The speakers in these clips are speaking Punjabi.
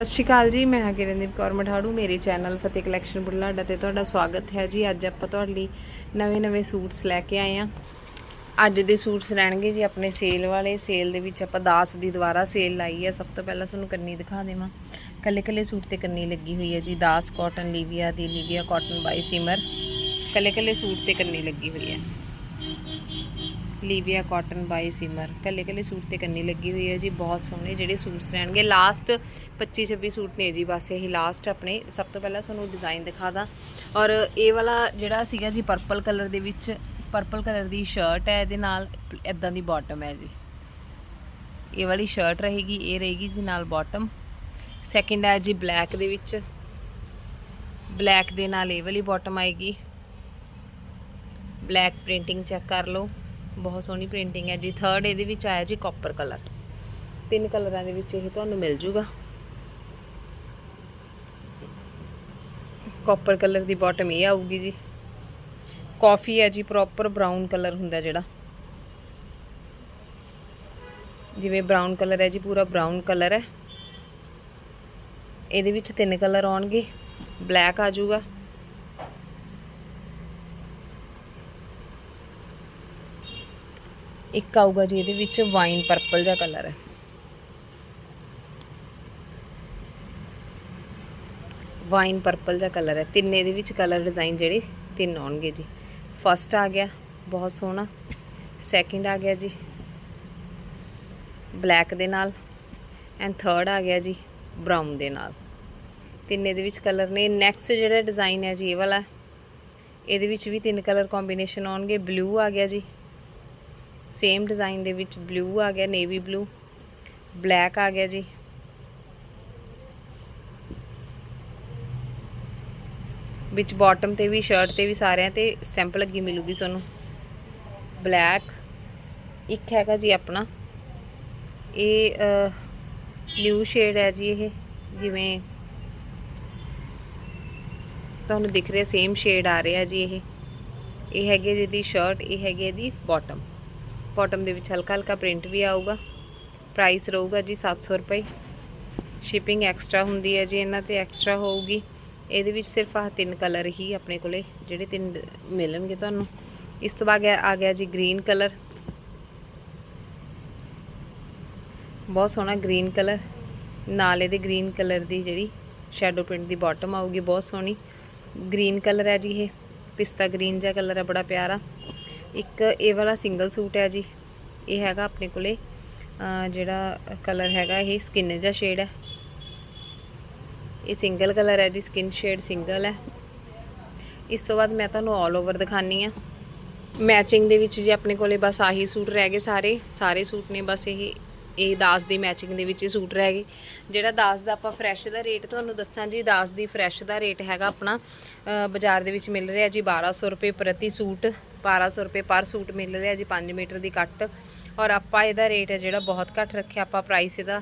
ਸਤਿ ਸ਼੍ਰੀ ਅਕਾਲ ਜੀ, ਮੈਂ ਹਾਂ ਕਿਰਨਦੀਪ ਕੌਰ ਮਠਾੜੂ, ਮੇਰੇ ਚੈਨਲ ਫਤਿਹ ਕਲੈਕਸ਼ਨ ਬੁਢਲਾਡਾ ਤੇ ਤੁਹਾਡਾ ਸਵਾਗਤ ਹੈ ਜੀ। ਅੱਜ ਆਪਾਂ ਤੁਹਾਡੇ ਲਈ ਨਵੇਂ-ਨਵੇਂ ਸੂਟਸ ਲੈ ਕੇ ਆਏ ਹਾਂ। ਅੱਜ ਦੇ ਸੂਟਸ ਰਹਿਣਗੇ ਜੀ ਆਪਣੇ ਸੇਲ ਵਾਲੇ। ਸੇਲ ਦੇ ਵਿੱਚ ਆਪਾਂ ਦਾਸ ਦੀ ਦੁਬਾਰਾ ਸੇਲ ਲਾਈ ਹੈ ਸਭ ਤੋਂ ਪਹਿਲਾਂ ਤੁਹਾਨੂੰ ਕੰਨੀ ਦਿਖਾ ਦੇਵਾਂ। ਕੱਲੇ-ਕੱਲੇ ਸੂਟ ਤੇ ਕੰਨੀ ਲੱਗੀ ਹੋਈ ਹੈ ਜੀ। ਦਾਸ ਕਾਟਨ ਲੀਵੀਆ ਦੀ ਲੀਵੀਆ ਕਾਟਨ ਬਾਈ ਸਿਮਰ ਕੱਲੇ-ਕੱਲੇ ਸੂਟ ਤੇ ਕੰਨੀ ਲੱਗੀ ਹੋਈ ਹੈ। Livia cotton by Simar. ਕੱਲੇ ਕੱਲੇ ਸੂਟ ਤੇ ਕੰਨੀ ਲੱਗੀ ਹੋਈ ਹੈ ਜੀ, ਬਹੁਤ ਸੋਹਣੇ ਜਿਹੜੇ ਸੂਟਸ ਰਹਿਣਗੇ। ਲਾਸਟ 25 26 ਸੂਟ ਨੇ ਜੀ, ਬਸ ਇਹੀ ਲਾਸਟ ਆਪਣੇ। ਸਭ ਤੋਂ ਪਹਿਲਾਂ ਤੁਹਾਨੂੰ ਡਿਜ਼ਾਈਨ ਦਿਖਾਦਾ ਔਰ ਇਹ ਵਾਲਾ ਜਿਹੜਾ ਸੀਗਾ ਜੀ ਪਰਪਲ ਕਲਰ ਦੇ ਵਿੱਚ ਪਰਪਲ ਕਲਰ ਦੀ ਸ਼ਰਟ ਹੈ, ਇਹਦੇ ਨਾਲ ਇਦਾਂ ਦੀ ਬਾਟਮ ਹੈ ਜੀ। ਇਹ ਵਾਲੀ ਸ਼ਰਟ ਰਹੇਗੀ, ਇਹ ਰਹੇਗੀ ਜੀ ਨਾਲ ਬਾਟਮ ਸੈਕਿੰਡ ਹੈ ਜੀ ਬਲੈਕ ਦੇ ਵਿੱਚ। ਬਲੈਕ ਦੇ ਨਾਲ ਇਹ ਵਾਲੀ ਬਾਟਮ ਆਏਗੀ। ਬਲੈਕ ਪ੍ਰਿੰਟਿੰਗ ਚੈੱਕ ਕਰ ਲਓ। ਬਹੁਤ ਸੋਹਣੀ ਪ੍ਰਿੰਟਿੰਗ ਹੈ ਜੀ। ਥਰਡ ਇਹਦੇ ਵਿੱਚ ਆਇਆ ਜੀ ਕਾਪਰ ਕਲਰ ਤਿੰਨ ਕਲਰਾਂ ਦੇ ਵਿੱਚ ਇਹ ਤੁਹਾਨੂੰ ਮਿਲ ਜੂਗਾ। ਕਾਪਰ ਕਲਰ ਦੀ ਬਾਟਮ ਇਹ ਆਊਗੀ ਜੀ। ਕਾਫੀ ਹੈ ਜੀ ਪ੍ਰੋਪਰ ਬ੍ਰਾਊਨ ਕਲਰ ਹੁੰਦਾ ਜਿਹੜਾ। ਜਿਵੇਂ ਬ੍ਰਾਊਨ ਕਲਰ ਹੈ ਜੀ, ਪੂਰਾ ਬ੍ਰਾਊਨ ਕਲਰ ਹੈ। ਇਹਦੇ ਵਿੱਚ ਤਿੰਨ ਕਲਰ ਆਉਣਗੇ। ਬਲੈਕ ਆ ਜਾਊਗਾ ਇੱਕ ਆਊਗਾ ਜੀ, ਇਹਦੇ ਵਿੱਚ ਵਾਈਨ ਪਰਪਲ ਜਿਹਾ ਕਲਰ ਹੈ। ਵਾਈਨ ਪਰਪਲ ਜਿਹਾ ਕਲਰ ਹੈ। ਤਿੰਨੇ ਦੇ ਵਿੱਚ ਕਲਰ ਡਿਜ਼ਾਈਨ ਜਿਹੜੇ, ਤਿੰਨ ਆਉਣਗੇ ਜੀ। ਫਸਟ ਆ ਗਿਆ, ਬਹੁਤ ਸੋਹਣਾ। ਸੈਕਿੰਡ ਆ ਗਿਆ ਜੀ ਬਲੈਕ ਦੇ ਨਾਲ। ਐਂਡ ਥਰਡ ਆ ਗਿਆ ਜੀ ਬਰਾਊਨ ਦੇ ਨਾਲ। ਤਿੰਨੇ ਦੇ ਵਿੱਚ ਕਲਰ ਨੇ। ਨੈਕਸਟ ਜਿਹੜਾ ਡਿਜ਼ਾਈਨ ਹੈ ਜੀ, ਇਹ ਵਾਲਾ, ਇਹਦੇ ਵਿੱਚ ਵੀ ਤਿੰਨ ਕਲਰ ਕੰਬੀਨੇਸ਼ਨ ਆਉਣਗੇ। ਬਲੂ ਆ ਗਿਆ ਜੀ ਸੇਮ ਡਿਜ਼ਾਈਨ ਦੇ ਵਿੱਚ ਬਲੂ ਆ ਗਿਆ, ਨੇਵੀ ਬਲੂ, ਬਲੈਕ ਆ ਗਿਆ ਜੀ। ਵਿੱਚ ਬਾਟਮ ਤੇ ਵੀ ਸ਼ਰਟ ਤੇ ਵੀ ਸਾਰਿਆਂ ਤੇ ਸਟੈਂਪ ਲੱਗੀ ਮਿਲੂਗੀ ਤੁਹਾਨੂੰ। ਬਲੈਕ ਇੱਕ ਹੈਗਾ ਜੀ ਆਪਣਾ। ਇਹ ਬਲੂ ਸ਼ੇਡ ਹੈ ਜੀ ਇਹ, ਜਿਵੇਂ ਤੁਹਾਨੂੰ ਦਿਖ ਰਿਹਾ ਸੇਮ ਸ਼ੇਡ ਆ ਰਿਹਾ ਜੀ ਇਹ। ਇਹ ਹੈਗੀ ਜਿਹਦੀ ਸ਼ਰਟ ਇਹ ਹੈਗੀ ਇਹਦੀ ਬਾਟਮ ਬਾਟਮ ਦੇ ਵਿੱਚ ਹਲਕਾ ਹਲਕਾ ਪ੍ਰਿੰਟ ਵੀ ਆਊਗਾ। ਪ੍ਰਾਈਸ ਰਹੂਗਾ ਜੀ 700 ਰੁਪਏ। ਸ਼ਿਪਿੰਗ ਐਕਸਟਰਾ ਹੁੰਦੀ ਹੈ ਜੀ, ਇਹਨਾਂ ਤੇ ਐਕਸਟਰਾ ਹੋਊਗੀ। ਇਹਦੇ ਵਿੱਚ ਸਿਰਫ ਆਹ ਤਿੰਨ ਕਲਰ ਹੀ ਆਪਣੇ ਕੋਲੇ, ਜਿਹੜੇ ਤਿੰਨ ਮਿਲਣਗੇ ਤੁਹਾਨੂੰ। ਇਸ ਤੋਂ ਬਾਅਦ ਆ ਗਿਆ ਜੀ ਗ੍ਰੀਨ ਕਲਰ ਬਹੁਤ ਸੋਹਣਾ ਗ੍ਰੀਨ ਕਲਰ ਨਾਲ ਇਹਦੇ ਗ੍ਰੀਨ ਕਲਰ ਦੀ ਜਿਹੜੀ ਸ਼ੈਡੋ ਪ੍ਰਿੰਟ ਦੀ ਬਾਟਮ ਆਊਗੀ, ਬਹੁਤ ਸੋਹਣੀ। ਗ੍ਰੀਨ ਕਲਰ ਹੈ ਜੀ ਇਹ। ਪਿਸਤਾ ਗ੍ਰੀਨ ਜਿਹਾ ਕਲਰ ਹੈ, ਬੜਾ ਪਿਆਰਾ। ਇੱਕ ਇਹ ਵਾਲਾ ਸਿੰਗਲ ਸੂਟ ਹੈ ਜੀ। ਇਹ ਹੈਗਾ ਆਪਣੇ ਕੋਲੇ ਜਿਹੜਾ ਕਲਰ ਹੈਗਾ ਇਹ ਸਕਿਨ ਜਿਹਾ ਸ਼ੇਡ ਹੈ। ਇਹ ਸਿੰਗਲ ਕਲਰ ਹੈ ਜੀ ਸਕਿਨ ਸ਼ੇਡ ਸਿੰਗਲ ਹੈ। ਇਸ ਤੋਂ ਬਾਅਦ ਮੈਂ ਤੁਹਾਨੂੰ ਆਲ ਓਵਰ ਦਿਖਾਨੀ ਆ। ਮੈਚਿੰਗ ਦੇ ਵਿੱਚ ਜੀ ਆਪਣੇ ਕੋਲੇ ਬਸ ਆਹੀ ਸੂਟ ਰਹਿ ਗਏ ਸਾਰੇ। ਸਾਰੇ ਸੂਟ ਨੇ ਬਸ ਇਹ ਇਹ ਦਾਸ ਦੀ ਮੈਚਿੰਗ ਦੇ ਵਿੱਚ ਹੀ ਸੂਟ ਰਹਿ ਗਏ। ਜਿਹੜਾ ਦਾਸ ਦਾ ਆਪਾਂ ਫਰੈਸ਼ ਦਾ ਰੇਟ ਤੁਹਾਨੂੰ ਦੱਸਾਂ ਜੀ, ਦਾਸ ਦੀ ਫਰੈਸ਼ ਦਾ ਰੇਟ ਹੈਗਾ ਆਪਣਾ ਬਾਜ਼ਾਰ ਦੇ ਵਿੱਚ ਮਿਲ ਰਿਹਾ ਜੀ 1200 ਰੁਪਏ ਪ੍ਰਤੀ ਸੂਟ 1200 ਰੁਪਏ ਪਰ ਸੂਟ ਮਿਲ ਰਿਹਾ ਜੀ 5 ਮੀਟਰ ਦੀ ਕੱਟ ਔਰ ਆਪਾਂ ਇਹਦਾ ਰੇਟ ਹੈ ਜਿਹੜਾ ਬਹੁਤ ਘੱਟ ਰੱਖਿਆ, ਆਪਾਂ ਪ੍ਰਾਈਸ ਇਹਦਾ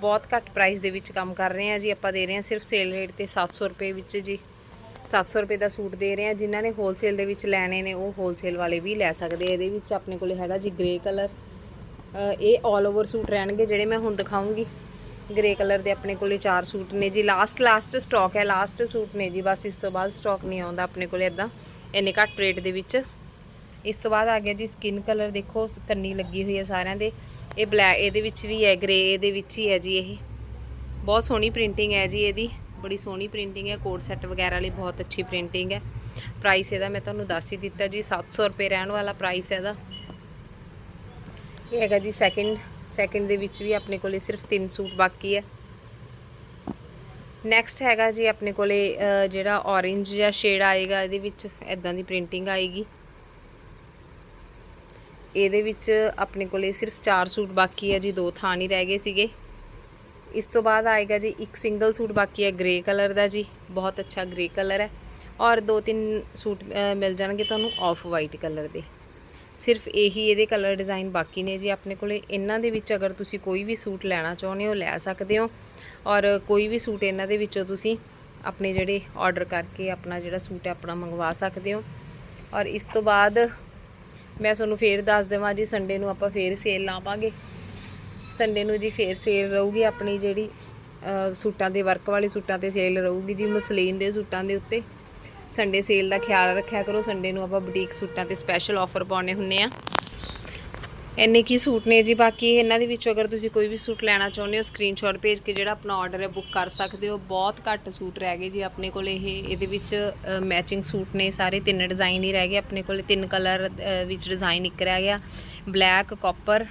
ਬਹੁਤ ਘੱਟ ਪ੍ਰਾਈਸ ਦੇ ਵਿੱਚ ਕੰਮ ਕਰ ਰਹੇ ਹਾਂ ਜੀ। ਆਪਾਂ ਦੇ ਰਹੇ ਹਾਂ ਸਿਰਫ ਸੇਲ ਰੇਟ ਤੇ 700 ਰੁਪਏ ਵਿੱਚ ਜੀ। 700 ਰੁਪਏ ਦਾ ਸੂਟ ਦੇ ਰਹੇ ਹਾਂ। ਜਿਨ੍ਹਾਂ ਨੇ ਹੋਲਸੇਲ ਦੇ ਵਿੱਚ ਲੈਣੇ ਨੇ, ਉਹ ਹੋਲਸੇਲ ਵਾਲੇ ਵੀ ਲੈ ਸਕਦੇ ਆ। ਇਹਦੇ ਵਿੱਚ ਆਪਣੇ ਕੋਲੇ ਹੈਗਾ ਜੀ ਗ੍ਰੇ ਕਲਰ ਇਹ 올 ਓਵਰ ਸੂਟ ਰਹਿਣਗੇ ਜਿਹੜੇ ਮੈਂ ਹੁਣ ਦਿਖਾਉਂਗੀ। ਗ੍ਰੇ ਕਲਰ ਦੇ ਆਪਣੇ ਕੋਲੇ ਚਾਰ ਸੂਟ ਨੇ ਜੀ। ਲਾਸਟ ਲਾਸਟ ਸਟਾਕ ਹੈ ਲਾਸਟ ਸੂਟ ਨੇ ਜੀ। ਬਸ ਇਸ ਤੋਂ ਬਾਅਦ ਸਟਾਕ ਨਹੀਂ ਆਉਂਦਾ ਆਪਣੇ ਕੋਲੇ ਇਦਾਂ ਇੰਨੇ ਘੱਟ ਰੇਟ ਦੇ ਵਿੱਚ। ਇਸ ਤੋਂ ਬਾਅਦ ਆ ਗਿਆ ਜੀ ਸਕਿਨ ਕਲਰ ਦੇਖੋ, ਕੰਨੀ ਲੱਗੀ ਹੋਈ ਹੈ ਸਾਰਿਆਂ ਦੇ। ਇਹ ਬਲੈਕ ਇਹਦੇ ਵਿੱਚ ਵੀ ਹੈ ਗ੍ਰੇ ਇਹਦੇ ਵਿੱਚ ਹੀ ਹੈ ਜੀ ਇਹ। ਬਹੁਤ ਸੋਹਣੀ ਪ੍ਰਿੰਟਿੰਗ ਹੈ ਜੀ ਇਹਦੀ। ਬੜੀ ਸੋਹਣੀ ਪ੍ਰਿੰਟਿੰਗ ਹੈ। ਕੋਟ ਸੈੱਟ ਵਗੈਰਾ ਲਈ ਬਹੁਤ ਅੱਛੀ ਪ੍ਰਿੰਟਿੰਗ ਹੈ। ਪ੍ਰਾਈਸ ਇਹਦਾ ਮੈਂ ਤੁਹਾਨੂੰ ਦੱਸ ਹੀ ਦਿੱਤਾ ਜੀ। 700 ਰੁਪਏ ਰਹਿਣ ਵਾਲਾ ਪ੍ਰਾਈਸ ਇਹਦਾ। ਇਹ ਹੈਗਾ ਜੀ ਸੈਕਿੰਡ ਸੈਕਿੰਡ ਦੇ ਵਿੱਚ ਵੀ ਆਪਣੇ ਕੋਲੇ ਸਿਰਫ ਤਿੰਨ ਸੂਟ ਬਾਕੀ ਹੈ। ਨੈਕਸਟ ਹੈਗਾ ਜੀ ਆਪਣੇ ਕੋਲੇ ਜਿਹੜਾ orange ਜਿਹਾ ਸ਼ੇਡ ਆਏਗਾ, ਇਹਦੇ ਵਿੱਚ ਇਦਾਂ ਦੀ ਪ੍ਰਿੰਟਿੰਗ ਆਏਗੀ। ਇਹਦੇ ਵਿੱਚ ਆਪਣੇ ਕੋਲੇ ਸਿਰਫ 4 ਸੂਟ ਬਾਕੀ ਹੈ ਜੀ, ਦੋ ਥਾਂ ਨਹੀਂ ਰਹਿ ਗਏ ਸੀਗੇ। ਇਸ ਤੋਂ ਬਾਅਦ ਆਏਗਾ ਜੀ ਇੱਕ ਸਿੰਗਲ ਸੂਟ ਬਾਕੀ ਹੈ ਗ੍ਰੇ ਕਲਰ ਦਾ ਜੀ, ਬਹੁਤ ਅੱਛਾ ਗ੍ਰੇ ਕਲਰ ਹੈ। ਔਰ ਦੋ ਤਿੰਨ ਸੂਟ ਮਿਲ ਜਾਣਗੇ ਤੁਹਾਨੂੰ ਆਫ ਵਾਈਟ ਕਲਰ ਦੇ। ਸਿਰਫ ਇਹੀ ਇਹਦੇ ਕਲਰ ਡਿਜ਼ਾਈਨ ਬਾਕੀ ਨੇ ਜੀ। ਆਪਣੇ ਕੋਲੇ ਇਹਨਾਂ ਦੇ ਵਿੱਚ ਅਗਰ ਤੁਸੀਂ ਕੋਈ ਵੀ ਸੂਟ ਲੈਣਾ ਚਾਹੁੰਦੇ ਹੋ, ਲੈ ਸਕਦੇ ਹੋ। ਔਰ ਕੋਈ ਵੀ ਸੂਟ ਇਹਨਾਂ ਦੇ ਵਿੱਚੋਂ ਤੁਸੀਂ ਆਪਣੇ ਜਿਹੜੇ ਆਰਡਰ ਕਰਕੇ ਆਪਣਾ ਜਿਹੜਾ ਸੂਟ ਹੈ, ਆਪਣਾ ਮੰਗਵਾ ਸਕਦੇ ਹੋ। ਔਰ ਇਸ ਤੋਂ ਬਾਅਦ ਮੈਂ ਤੁਹਾਨੂੰ ਫੇਰ ਦੱਸ ਦੇਵਾਂ ਜੀ ਸੰਡੇ ਨੂੰ ਆਪਾਂ ਫੇਰ ਸੇਲ ਲਾਵਾਂਗੇ। ਸੰਡੇ ਨੂੰ ਜੀ ਫੇਰ ਸੇਲ ਰਹੂਗੀ ਆਪਣੀ ਜਿਹੜੀ ਸੂਟਾਂ ਦੇ ਵਰਕ ਵਾਲੇ ਸੂਟਾਂ ਤੇ ਸੇਲ ਰਹੂਗੀ ਜੀ, ਮਸਲੀਨ ਦੇ ਸੂਟਾਂ ਦੇ ਉੱਤੇ। ਸੰਡੇ ਸੇਲ ਦਾ ਖਿਆਲ ਰੱਖਿਆ ਕਰੋ। ਸੰਡੇ ਨੂੰ ਆਪਾਂ ਬੁਟੀਕ ਸੂਟਾਂ ਤੇ ਸਪੈਸ਼ਲ ਆਫਰ ਪਾਉਣੇ ਹੁੰਨੇ ਆ। ਇੰਨੇ ਕੀ ਸੂਟ ਨੇ ਜੀ? ਬਾਕੀ ਇਹਨਾਂ ਦੇ ਵਿੱਚੋਂ ਅਗਰ ਤੁਸੀਂ ਕੋਈ ਵੀ ਸੂਟ ਲੈਣਾ ਚਾਹੁੰਦੇ ਹੋ ਸਕਰੀਨਸ਼ਾਟ ਭੇਜ ਕੇ ਜਿਹੜਾ ਆਪਣਾ ਆਰਡਰ ਹੈ ਬੁੱਕ ਕਰ ਸਕਦੇ ਹੋ। ਬਹੁਤ ਘੱਟ ਸੂਟ ਰਹਿ ਗਏ ਜੀ ਆਪਣੇ ਕੋਲ। ਇਹ, ਇਹਦੇ ਵਿੱਚ ਮੈਚਿੰਗ ਸੂਟ ਨੇ ਸਾਰੇ। ਤਿੰਨ ਡਿਜ਼ਾਈਨ ਹੀ ਰਹਿ ਗਏ ਆਪਣੇ ਕੋਲ। ਤਿੰਨ ਕਲਰ ਵਿੱਚ ਡਿਜ਼ਾਈਨ ਇੱਕ ਰਹਿ ਗਿਆ। ਬਲੈਕ ਕਾਪਰ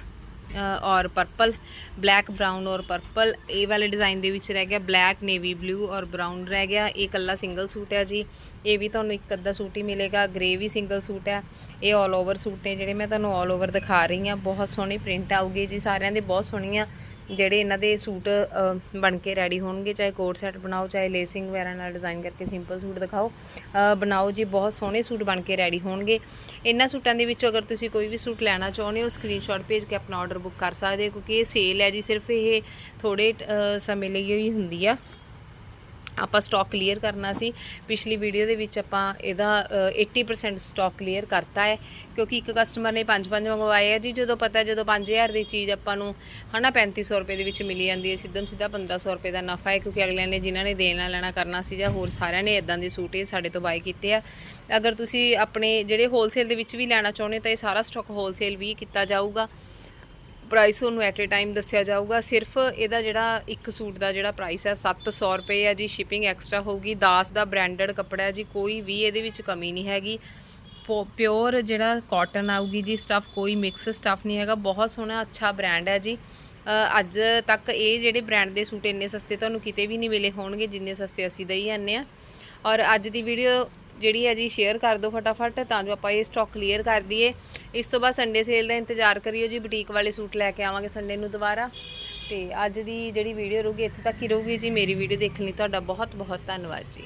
ਔਰ ਪਰਪਲ ਬਲੈਕ ਬਰਾਊਨ ਔਰ ਪਰਪਲ ਇਹ ਵਾਲੇ ਡਿਜ਼ਾਈਨ ਦੇ ਵਿੱਚ ਰਹਿ ਗਿਆ ਬਲੈਕ ਨੇਵੀ ਬਲੂ ਔਰ ਬਰਾਊਨ ਰਹਿ ਗਿਆ। ਇਹ ਕੱਲਾ ਸਿੰਗਲ ਸੂਟ ਹੈ ਜੀ। ਇਹ ਵੀ ਤੁਹਾਨੂੰ ਇੱਕ ਅੱਧਾ ਸੂਟ ਹੀ ਮਿਲੇਗਾ। ਗ੍ਰੇ ਵੀ ਸਿੰਗਲ ਸੂਟ ਹੈ। ਇਹ ਆਲ ਓਵਰ ਸੂਟ ਨੇ ਜਿਹੜੇ ਮੈਂ ਤੁਹਾਨੂੰ ਆਲ ਓਵਰ ਦਿਖਾ ਰਹੀ ਹਾਂ। ਬਹੁਤ ਸੋਹਣੀ ਪ੍ਰਿੰਟ ਆਊਗੀ ਜੀ। ਸਾਰਿਆਂ ਦੇ ਬਹੁਤ ਸੋਹਣੀਆਂ ਜਿਹੜੇ ਇਹਨਾਂ ਦੇ ਸੂਟ ਬਣ ਕੇ ਰੈਡੀ ਹੋਣਗੇ, ਚਾਹੇ ਕੋਟ ਸੈਟ ਬਣਾਓ, ਚਾਹੇ ਲੇਸਿੰਗ ਵਗੈਰਾ ਨਾਲ ਡਿਜ਼ਾਈਨ ਕਰਕੇ ਸਿੰਪਲ ਸੂਟ ਦਿਖਾਓ ਬਣਾਓ ਜੀ, ਬਹੁਤ ਸੋਹਣੇ ਸੂਟ ਬਣ ਕੇ ਰੈਡੀ ਹੋਣਗੇ। ਇਹਨਾਂ ਸੂਟਾਂ ਦੇ ਵਿੱਚੋਂ ਅਗਰ ਤੁਸੀਂ ਕੋਈ ਵੀ ਸੂਟ ਲੈਣਾ ਚਾਹੁੰਦੇ ਹੋ ਸਕਰੀਨਸ਼ਾਟ ਭੇਜ ਕੇ ਆਪਣਾ ਆਰਡਰ ਬੁੱਕ ਕਰ ਸਕਦੇ ਹੋ, ਕਿਉਂਕਿ ਇਹ ਸੇਲ ਹੈ ਜੀ, ਸਿਰਫ ਇਹ ਥੋੜੇ ਸਮੇਂ ਲਈ ਹੀ ਹੁੰਦੀ ਆ। ਆਪਾਂ ਸਟਾਕ ਕਲੀਅਰ ਕਰਨਾ ਸੀ। ਪਿਛਲੀ ਵੀਡੀਓ ਦੇ ਵਿੱਚ ਆਪਾਂ ਇਹਦਾ ਅ, 80% ਸਟਾਕ ਕਲੀਅਰ ਕਰਤਾ ਹੈ। ਕਿਉਂਕਿ ਇੱਕ ਕਸਟਮਰ ਨੇ ਪੰਜ ਪੰਜ ਮੰਗਵਾਏ ਆ ਜੀ। ਜਦੋਂ ਪਤਾ ਜਦੋਂ 5000 ਦੀ ਚੀਜ਼ ਆਪਾਂ ਨੂੰ ਹਨਾ 3500 ਰੁਪਏ ਦੇ ਵਿੱਚ ਮਿਲੀ ਜਾਂਦੀ ਹੈ। ਸਿੱਧਮ ਸਿੱਧਾ 1500 ਰੁਪਏ ਦਾ ਨਫਾ ਹੈ। ਕਿਉਂਕਿ ਅਗਲਿਆਂ ਨੇ ਜਿਨ੍ਹਾਂ ਨੇ ਦੇਣਾ ਲੈਣਾ ਕਰਨਾ ਸੀ ਜਾਂ ਹੋਰ ਸਾਰਿਆਂ ਨੇ ਇਦਾਂ ਦੇ ਸੂਟ ਇਹ ਸਾਡੇ ਤੋਂ ਬਾਈ ਕੀਤੇ ਆ। ਅਗਰ ਤੁਸੀਂ ਆਪਣੇ ਜਿਹੜੇ ਹੋਲਸੇਲ ਦੇ ਵਿੱਚ ਵੀ ਲੈਣਾ ਚਾਹੁੰਦੇ ਹੋ ਤਾਂ ਇਹ ਸਾਰਾ ਸਟਾਕ ਹੋਲਸੇਲ ਵੀ ਕੀਤਾ ਜਾਊਗਾ। ਪ੍ਰਾਈਸ ਤੁਹਾਨੂੰ ਐਟ ਅ ਟਾਈਮ ਦੱਸਿਆ ਜਾਊਗਾ। ਸਿਰਫ ਇਹਦਾ ਜਿਹੜਾ ਇੱਕ ਸੂਟ ਦਾ ਜਿਹੜਾ ਪ੍ਰਾਈਸ ਹੈ 700 ਰੁਪਏ ਹੈ ਜੀ ਸ਼ਿਪਿੰਗ ਐਕਸਟਰਾ ਹੋਊਗੀ। ਦਾਸ ਦਾ ਬ੍ਰਾਂਡਡ ਕੱਪੜਾ ਹੈ ਜੀ, ਕੋਈ ਵੀ ਇਹਦੇ ਵਿੱਚ ਕਮੀ ਨਹੀਂ ਹੈਗੀ। ਪਿਓਰ ਜਿਹੜਾ ਕਾਟਨ ਆਊਗੀ ਜੀ ਸਟਫ ਕੋਈ ਮਿਕਸ ਸਟਫ ਨਹੀਂ ਹੈਗਾ। ਬਹੁਤ ਸੋਹਣਾ, ਅੱਛਾ ਬ੍ਰਾਂਡ ਹੈ ਜੀ। ਅੱਜ ਤੱਕ ਇਹ ਜਿਹੜੇ ਬ੍ਰਾਂਡ ਦੇ ਸੂਟ ਇੰਨੇ ਸਸਤੇ ਤੁਹਾਨੂੰ ਕਿਤੇ ਵੀ ਨਹੀਂ ਮਿਲੇ ਹੋਣਗੇ, ਜਿੰਨੇ ਸਸਤੇ ਅਸੀਂ ਦਈ ਜਾਂਦੇ ਆ। ਔਰ ਅੱਜ ਦੀ ਵੀਡੀਓ ਜਿਹੜੀ ਹੈ ਜੀ ਸ਼ੇਅਰ ਕਰ ਦਿਓ ਫਟਾਫਟ, ਤਾਂ ਜੋ ਆਪਾਂ ਇਹ ਸਟਾਕ ਕਲੀਅਰ ਕਰ ਦਈਏ। ਇਸ ਤੋਂ ਬਾਅਦ ਸੰਡੇ ਸੇਲ ਦਾ ਇੰਤਜ਼ਾਰ ਕਰਿਓ ਜੀ ਬੁਟੀਕ ਵਾਲੇ ਸੂਟ ਲੈ ਕੇ ਆਵਾਂਗੇ ਸੰਡੇ ਨੂੰ ਦੁਬਾਰਾ। ਤੇ ਅੱਜ ਦੀ ਜਿਹੜੀ ਵੀਡੀਓ ਰਹੂਗੀ, ਇੱਥੇ ਤੱਕ ਹੀ ਰਹੂਗੀ ਜੀ। ਮੇਰੀ ਵੀਡੀਓ ਦੇਖਣ ਲਈ ਤੁਹਾਡਾ ਬਹੁਤ ਬਹੁਤ ਧੰਨਵਾਦ ਜੀ।